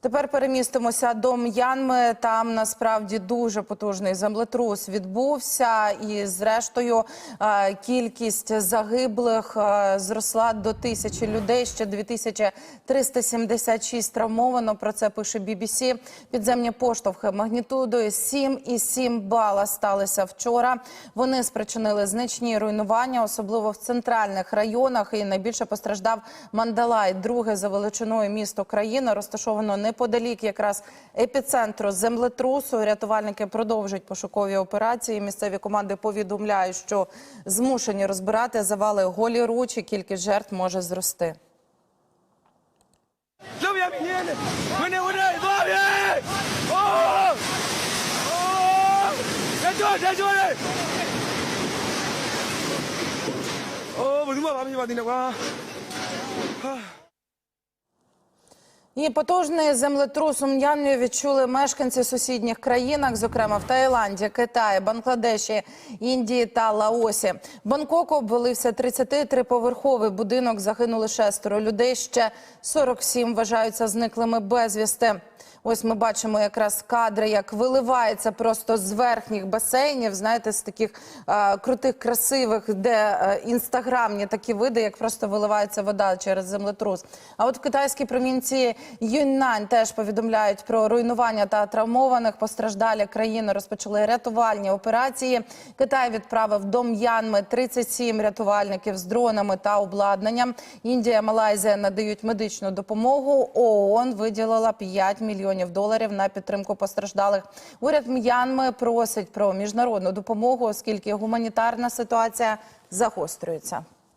Тепер перемістимося до М'янми. Там насправді дуже потужний землетрус відбувся, і зрештою е, кількість загиблих е, зросла до тисячі людей. Ще 2376 травмовано. Про це пише BBC. Підземні поштовхи магнітудою 7,7 бала сталися вчора. Вони спричинили значні руйнування, особливо в центральних районах. І найбільше постраждав Мандалай, друге за величиною місто країни, розташовано неподалік якраз епіцентру землетрусу. Рятувальники продовжують пошукові операції. Місцеві команди повідомляють, що змушені розбирати завали голі ручі. Кількість жертв може зрости. Lluvia viene, І потужний землетрус у М'янмі відчули мешканці сусідніх країнах, зокрема в Таїланді, Китаї, Бангладеші, Індії та Лаосі. В Бангкоку обвалився 33-поверховий будинок. Загинули шестеро людей. Ще 47 вважаються зниклими безвісти. Ось ми бачимо якраз кадри, як виливається просто з верхніх басейнів. Знаєте, з таких е, крутих, красивих, де е, інстаграмні такі види, як просто виливається вода через землетрус. А от в китайській провінції Юньнань теж повідомляють про руйнування та травмованих. Постраждалі країни розпочали рятувальні операції. Китай відправив до М'янми 37 рятувальників з дронами та обладнанням. Індія, Малайзія надають медичну допомогу. ООН виділила 5 мільйонів доларів на підтримку постраждалих. Уряд М'янми просить про міжнародну допомогу, оскільки гуманітарна ситуація загострюється.